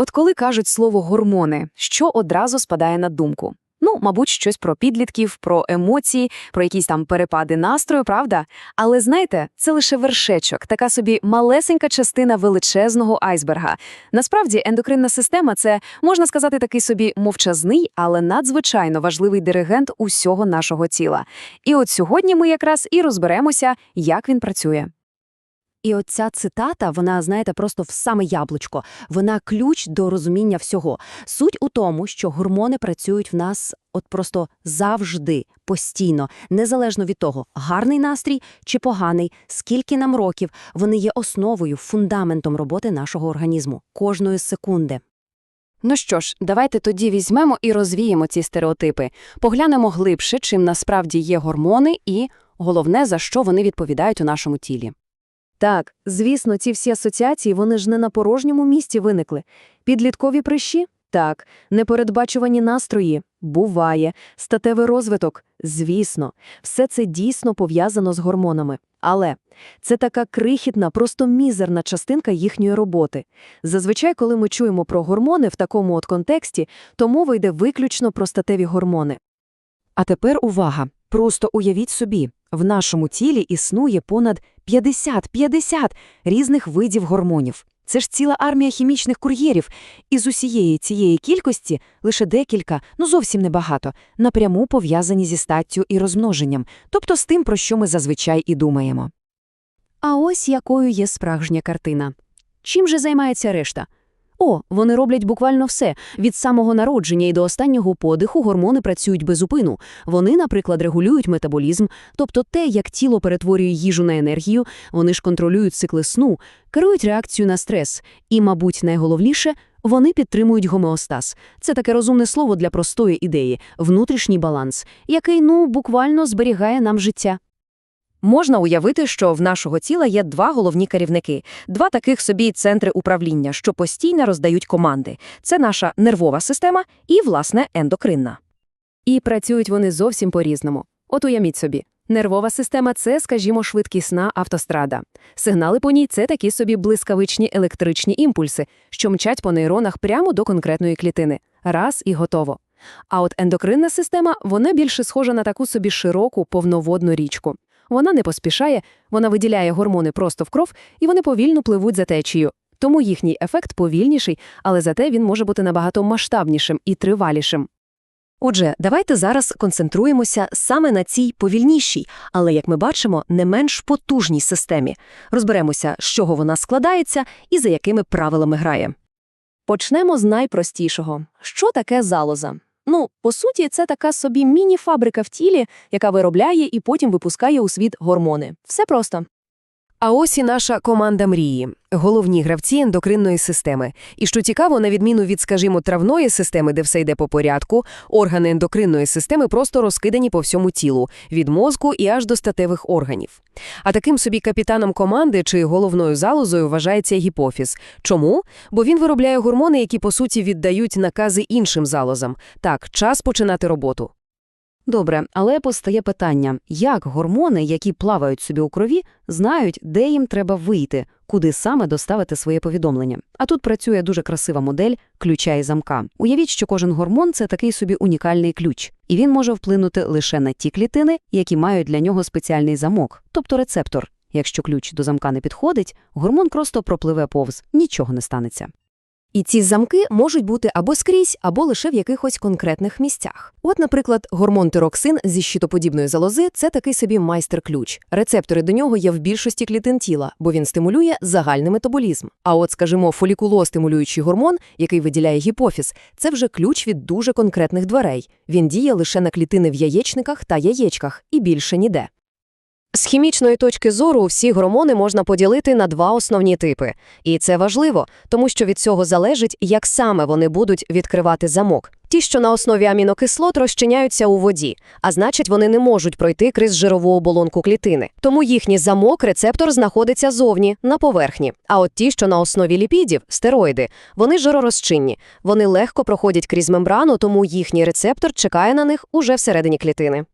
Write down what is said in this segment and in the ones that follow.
От коли кажуть слово гормони, що одразу спадає на думку? Ну, мабуть, щось про підлітків, про емоції, про якісь там перепади настрою, правда? Але знаєте, це лише вершечок, така собі малесенька частина величезного айсберга. Насправді, ендокринна система це можна сказати такий собі мовчазний, але надзвичайно важливий диригент усього нашого тіла. І от сьогодні ми якраз і розберемося, як він працює. І оця цитата, вона, знаєте, просто в саме яблучко. Вона ключ до розуміння всього. Суть у тому, що гормони працюють в нас от просто завжди, постійно, незалежно від того, гарний настрій чи поганий, скільки нам років, вони є основою, фундаментом роботи нашого організму кожної секунди. Ну що ж, давайте тоді візьмемо і розвіємо ці стереотипи, поглянемо глибше, чим насправді є гормони і, головне, за що вони відповідають у нашому тілі. Так, звісно, ці всі асоціації, вони ж не на порожньому місці виникли. Підліткові прищі? Так. Непередбачувані настрої? Буває. Статевий розвиток? Звісно. Все це дійсно пов'язано з гормонами. Але це така крихітна, просто мізерна частинка їхньої роботи. Зазвичай, коли ми чуємо про гормони в такому от контексті, то мова йде виключно про статеві гормони. А тепер увага! Просто уявіть собі, в нашому тілі існує понад 50-50 різних видів гормонів. Це ж ціла армія хімічних кур'єрів, і з усієї цієї кількості лише декілька, ну зовсім небагато, напряму пов'язані зі статтю і розмноженням, тобто з тим, про що ми зазвичай і думаємо. А ось якою є справжня картина. Чим же займається решта? О, вони роблять буквально все. Від самого народження і до останнього подиху гормони працюють без упину. Вони, наприклад, регулюють метаболізм, тобто те, як тіло перетворює їжу на енергію, вони ж контролюють цикли сну, керують реакцію на стрес. І, мабуть, найголовніше, вони підтримують гомеостаз. Це таке розумне слово для простої ідеї – внутрішній баланс, який, ну, буквально зберігає нам життя. Можна уявити, що в нашого тіла є два головні керівники, два таких собі центри управління, що постійно роздають команди. Це наша нервова система і, власне, ендокринна. І працюють вони зовсім по-різному. От уявіть собі. Нервова система – це, скажімо, швидкісна автострада. Сигнали по ній – це такі собі блискавичні електричні імпульси, що мчать по нейронах прямо до конкретної клітини. Раз – і готово. А от ендокринна система, вона більше схожа на таку собі широку повноводну річку. Вона не поспішає, вона виділяє гормони просто в кров, і вони повільно пливуть за течією. Тому їхній ефект повільніший, але зате він може бути набагато масштабнішим і тривалішим. Отже, давайте зараз концентруємося саме на цій повільнішій, але, як ми бачимо, не менш потужній системі. Розберемося, з чого вона складається і за якими правилами грає. Почнемо з найпростішого. Що таке залоза? Ну, по суті, це така собі міні-фабрика в тілі, яка виробляє і потім випускає у світ гормони. Все просто. А ось і наша команда мрії, головні гравці ендокринної системи. І що цікаво, на відміну від, скажімо, травної системи, де все йде по порядку, органи ендокринної системи просто розкидані по всьому тілу, від мозку і аж до статевих органів. А таким собі капітаном команди чи головною залозою вважається гіпофіз. Чому? Бо він виробляє гормони, які, по суті, віддають накази іншим залозам. Так, час починати роботу. Добре, але постає питання, як гормони, які плавають собі у крові, знають, де їм треба вийти, куди саме доставити своє повідомлення. А тут працює дуже красива модель ключа і замка. Уявіть, що кожен гормон – це такий собі унікальний ключ, і він може вплинути лише на ті клітини, які мають для нього спеціальний замок, тобто рецептор. Якщо ключ до замка не підходить, гормон просто пропливе повз, нічого не станеться. І ці замки можуть бути або скрізь, або лише в якихось конкретних місцях. От, наприклад, гормон тироксин зі щитоподібної залози це такий собі майстер-ключ. Рецептори до нього є в більшості клітин тіла, бо він стимулює загальний метаболізм. А от, скажімо, фолікулостимулюючий гормон, який виділяє гіпофіз, це вже ключ від дуже конкретних дверей. Він діє лише на клітини в яєчниках та яєчках і більше ніде. З хімічної точки зору всі гормони можна поділити на два основні типи. І це важливо, тому що від цього залежить, як саме вони будуть відкривати замок. Ті, що на основі амінокислот розчиняються у воді, а значить, вони не можуть пройти крізь жирову оболонку клітини. Тому їхній замок, рецептор знаходиться зовні, на поверхні. А от ті, що на основі ліпідів, стероїди, вони жиророзчинні. Вони легко проходять крізь мембрану, тому їхній рецептор чекає на них уже всередині клітини.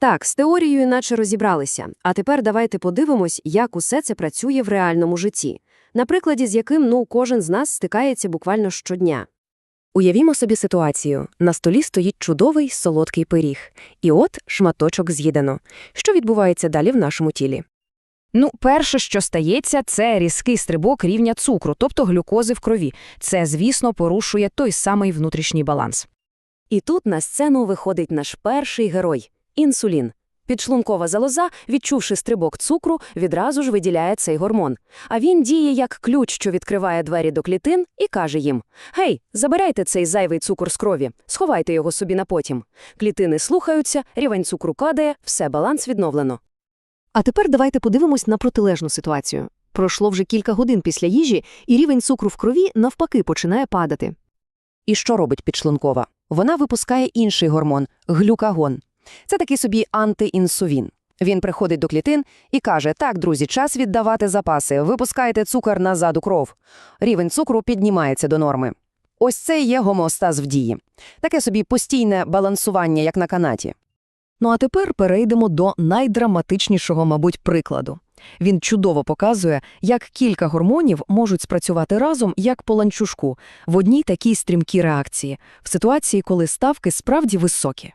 Так, з теорією наче розібралися. А тепер давайте подивимось, як усе це працює в реальному житті. на прикладі з яким ну, кожен з нас стикається буквально щодня. Уявімо собі ситуацію. На столі стоїть чудовий солодкий пиріг. І от шматочок з'їдено. Що відбувається далі в нашому тілі? Ну, перше, що стається, це різкий стрибок рівня цукру, тобто глюкози в крові. Це, звісно, порушує той самий внутрішній баланс. І тут на сцену виходить наш перший герой – інсулін. Підшлункова залоза, відчувши стрибок цукру, відразу ж виділяє цей гормон. А він діє як ключ, що відкриває двері до клітин, і каже їм «Гей, забирайте цей зайвий цукор з крові, сховайте його собі на потім». Клітини слухаються, рівень цукру падає, все, баланс відновлено. А тепер давайте подивимось на протилежну ситуацію. Пройшло вже кілька годин після їжі, і рівень цукру в крові навпаки починає падати. І що робить підшлункова? Вона випускає інший гормон – глюкагон. Це такий собі антиінсувін. Він приходить до клітин і каже, так, друзі, час віддавати запаси, випускайте цукор назад у кров. Рівень цукру піднімається до норми. Ось це є гомеостаз в дії. Таке собі постійне балансування, як на канаті. Ну а тепер перейдемо до найдраматичнішого, мабуть, прикладу. Він чудово показує, як кілька гормонів можуть спрацювати разом, як по ланчужку, в одній такій стрімкій реакції, в ситуації, коли ставки справді високі.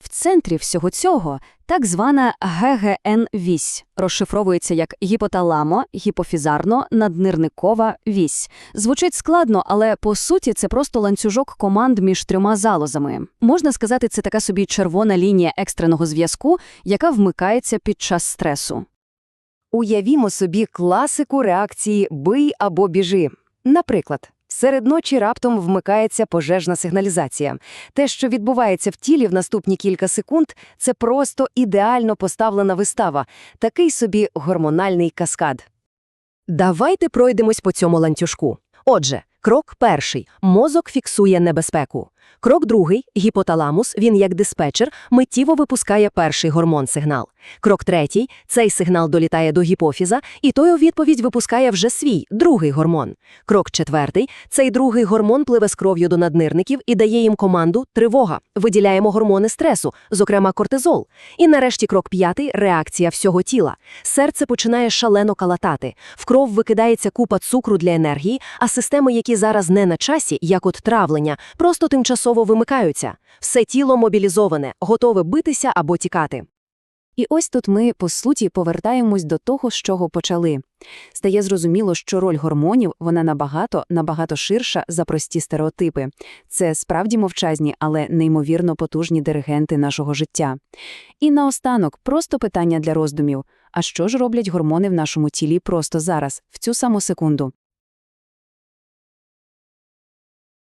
В центрі всього цього так звана ГГН-вісь, розшифровується як гіпоталамо-гіпофізарно-наднирникова вісь. Звучить складно, але по суті це просто ланцюжок команд між трьома залозами. Можна сказати, це така собі червона лінія екстреного зв'язку, яка вмикається під час стресу. Уявімо собі класику реакції «бий або біжи». Наприклад, серед ночі раптом вмикається пожежна сигналізація. Те, що відбувається в тілі в наступні кілька секунд, це просто ідеально поставлена вистава, такий собі гормональний каскад. Давайте пройдемось по цьому ланцюжку. Отже, крок перший – мозок фіксує небезпеку. Крок другий – гіпоталамус, він як диспетчер, миттєво випускає перший гормон-сигнал. Крок третій – цей сигнал долітає до гіпофіза, і той у відповідь випускає вже свій, другий гормон. Крок четвертий – цей другий гормон пливе з кров'ю до наднирників і дає їм команду «тривога». Виділяємо гормони стресу, зокрема кортизол. І нарешті крок п'ятий – реакція всього тіла. Серце починає шалено калатати, в кров викидається купа цукру для енергії, а системи, які зараз не на часі, як от травлення, просто тимчасово вимикаються. Все тіло мобілізоване, готове битися або тікати. І ось тут ми, по суті, повертаємось до того, з чого почали. Стає зрозуміло, що роль гормонів вона набагато, набагато ширша за прості стереотипи. Це справді мовчазні, але неймовірно потужні диригенти нашого життя. І наостанок просто питання для роздумів. А що ж роблять гормони в нашому тілі просто зараз, в цю саму секунду?